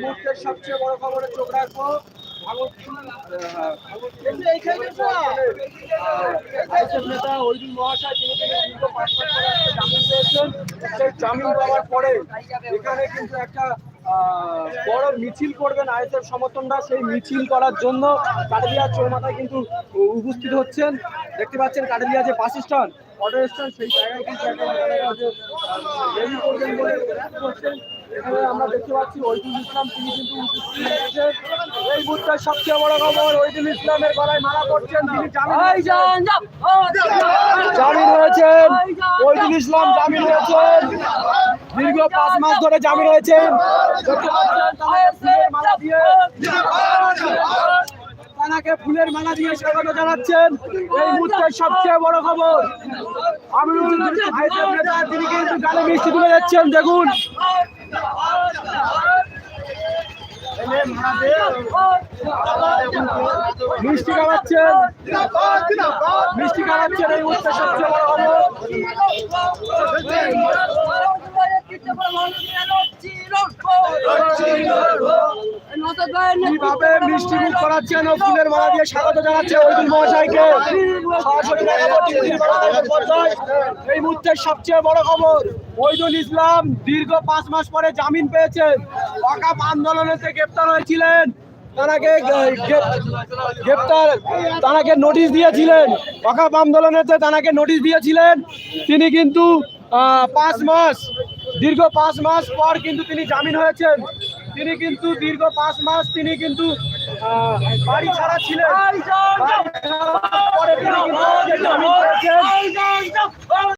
মুহূর্তের সবচেয়ে বড় খবরে চোখ রাখব। মহাশয় সেই পাওয়ার পরে এখানে কিন্তু একটা বড় মিছিল সমর্থনরা। সেই মিছিল করার জন্য কাটালিয়া চৌমাথায় কিন্তু উপস্থিত হচ্ছেন। দেখতে পাচ্ছেন কাটালিয়া যে বাস স্ট্যান্ড অটো স্ট্যান্ড সেই জায়গায় কিন্তু করছেন এখানে আমরা দেখতে পাচ্ছি ওইদুল ইসলাম তিনি কিন্তু এই সবচেয়ে বড় খবর ওইদুল ইসলামের গলায় মালা করছেন তিনি জামিন হয়েছেন। জামিন হয়েছেন। ওইদুল ইসলাম জামিন হয়েছেন। দীর্ঘ পাঁচ মাস ধরে জামিন হয়েছেন। মালা দিয়ে তানাকে ফুলের মালা দিয়ে স্বাগত জানাচ্ছেন। এই সবচেয়ে বড় খবর। আমিরুল তিনি কিন্তু গালে মিষ্টি তুলে যাচ্ছেন দেখুন। মিষ্টি খাওয়াচ্ছেন মিষ্টি খাওয়াচ্ছেন এই মুহূর্তে সবচেয়ে বড় খবর। কীভাবে মিষ্টি মুখ করাচ্ছেন ও ফুলের মালা দিয়ে স্বাগত জানাচ্ছে ওইদুল মহাশয়কে। এই মুহূর্তের সবচেয়ে বড় খবর ওইদুল ইসলাম দীর্ঘ পাঁচ মাস পরে জামিন পেয়েছেন। ওয়াকাপ আন্দোলনেতে গ্রেপ্তার হয়েছিলেন গে- গ্রেপ্তার তানাকে নোটিশ দিয়েছিলেন। ওয়াকাপ আন্দোলনেতে তানাকে নোটিশ দিয়েছিলেন, তিনি কিন্তু পাঁচ মাস, দীর্ঘ পাঁচ মাস পর কিন্তু তিনি জামিন হয়েছেন। তিনি কিন্তু দীর্ঘ পাঁচ মাস তিনি কিন্তু বাড়ি ছাড়া ছিলেন। পরে তিনি কিন্তু